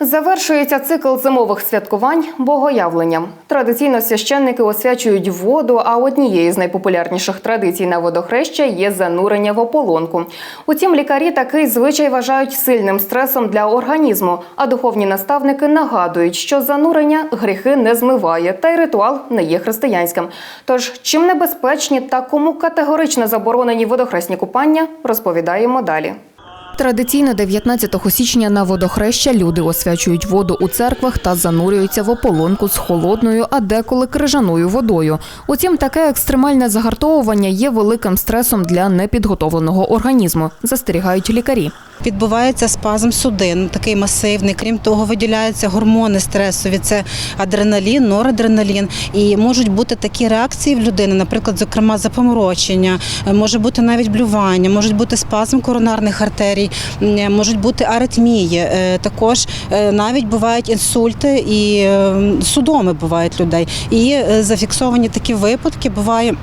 Завершується цикл зимових святкувань богоявленням. Традиційно священники освячують воду, а однією з найпопулярніших традицій на водохреща є занурення в ополонку. Утім, лікарі такий звичай вважають сильним стресом для організму, а духовні наставники нагадують, що занурення гріхи не змиває, та й ритуал не є християнським. Тож, чим небезпечні та кому категорично заборонені водохресні купання, розповідаємо далі. Традиційно 19 січня на водохреща люди освячують воду у церквах та занурюються в ополонку з холодною, а деколи крижаною водою. Утім, таке екстремальне загартовування є великим стресом для непідготовленого організму, застерігають лікарі. Відбувається спазм судин, такий масивний. Крім того, виділяються гормони стресові, це адреналін, норадреналін. І можуть бути такі реакції в людини, наприклад, зокрема запоморочення, е, може бути навіть блювання, можуть бути спазм коронарних артерій, м, можуть бути аритмії. Е, Також е, навіть бувають інсульти і е, судоми бувають людей. І е, зафіксовані такі випадки буває.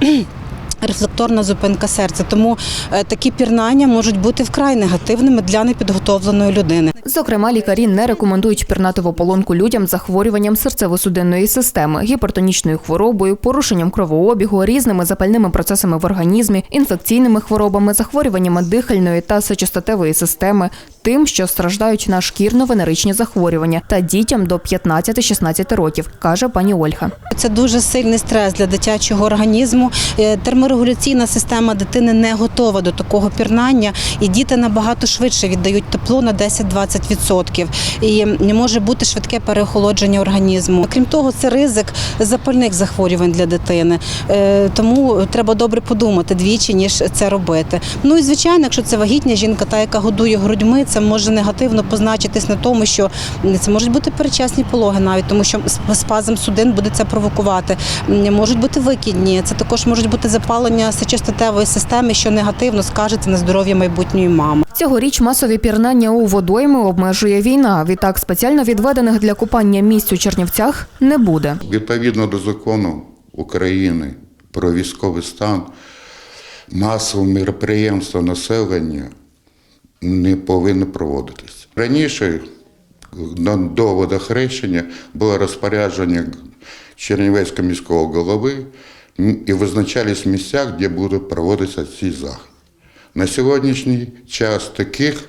Рефлекторна зупинка серця, тому е, такі пірнання можуть бути вкрай негативними для непідготовленої людини. Зокрема, лікарі не рекомендують пірнати в ополонку людям з захворюванням серцево-судинної системи, гіпертонічною хворобою, порушенням кровообігу, різними запальними процесами в організмі, інфекційними хворобами, захворюваннями дихальної та сечостатевої системи, тим, що страждають на шкірно-венеричні захворювання та дітям до 15-16 років, каже пані Ольга. Це дуже сильний стрес для дитячого організму. Е, Терморегуляційна система дитини не готова до такого пірнання, і діти набагато швидше віддають тепло на 10-20%. І не може бути швидке переохолодження організму. Крім того, це ризик запальних захворювань для дитини. Е, Тому треба добре подумати двічі, ніж це робити. Ну і звичайно, якщо це вагітня жінка, та яка годує грудьми, це може негативно позначитись на тому, що це можуть бути передчасні пологи, навіть тому, що спазм судин буде це провокувати. Можуть бути викидні, це також можуть бути запалення сечостатевої системи, що негативно скажеться на здоров'я майбутньої мами. Цьогоріч масові пірнання у водойми обмежує війна. Відтак спеціально відведених для купання місць у Чернівцях не буде. Відповідно до закону України про військовий стан, масові мероприємства населення не повинно проводитись. Раніше на- доводах хрещення було розпорядження Чернівецького міського голови і визначались місця, де будуть проводитися ці заходи. На сьогоднішній час таких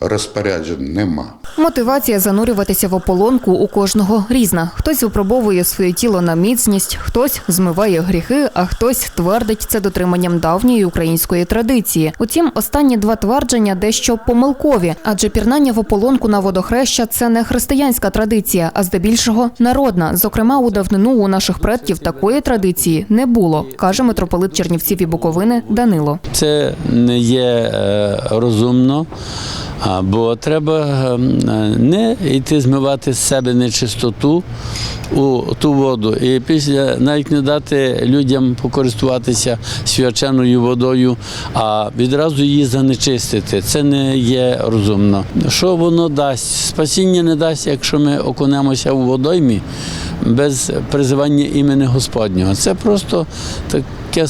розпоряджень нема. Мотивація занурюватися в ополонку у кожного різна. Хтось випробовує своє тіло на міцність, хтось змиває гріхи, а хтось твердить це дотриманням давньої української традиції. Утім, останні два твердження дещо помилкові, адже пірнання в ополонку на водохреща це не християнська традиція, а здебільшого народна. Зокрема, у давнину у наших предків такої традиції не було, каже митрополит Чернівців і Буковини Данило. Це не є е, розумно, бо треба е, не йти змивати з себе нечистоту у ту воду. І після навіть не дати людям покористуватися свяченою водою, а відразу її занечистити. Це не є розумно. Що воно дасть? Спасіння не дасть, якщо ми окунемося у водоймі без призивання імені Господнього. Це просто таке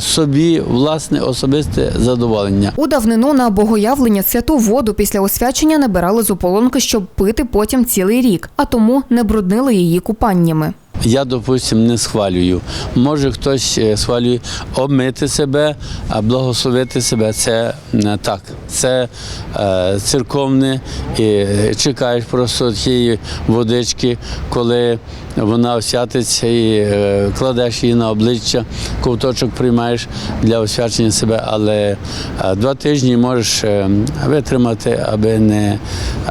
собі власне особисте задоволення. У давнину на богоявлення святу воду після освячення набирали з ополонки, щоб пити потім цілий рік, а тому не бруднили її купаннями. Я, допустим, не схвалюю. Може хтось е, схвалює обмити себе, а благословити себе. Це не так. Це е, церковне і е, чекаєш просто тієї водички, коли вона освятиться і е, кладеш її на обличчя, ковточок приймаєш для освячення себе, але е, два тижні можеш е, витримати, аби не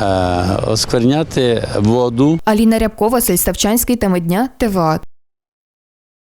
е, оскверняти воду. Аліна Рябкова, Василь Ставчанський, теми дня, active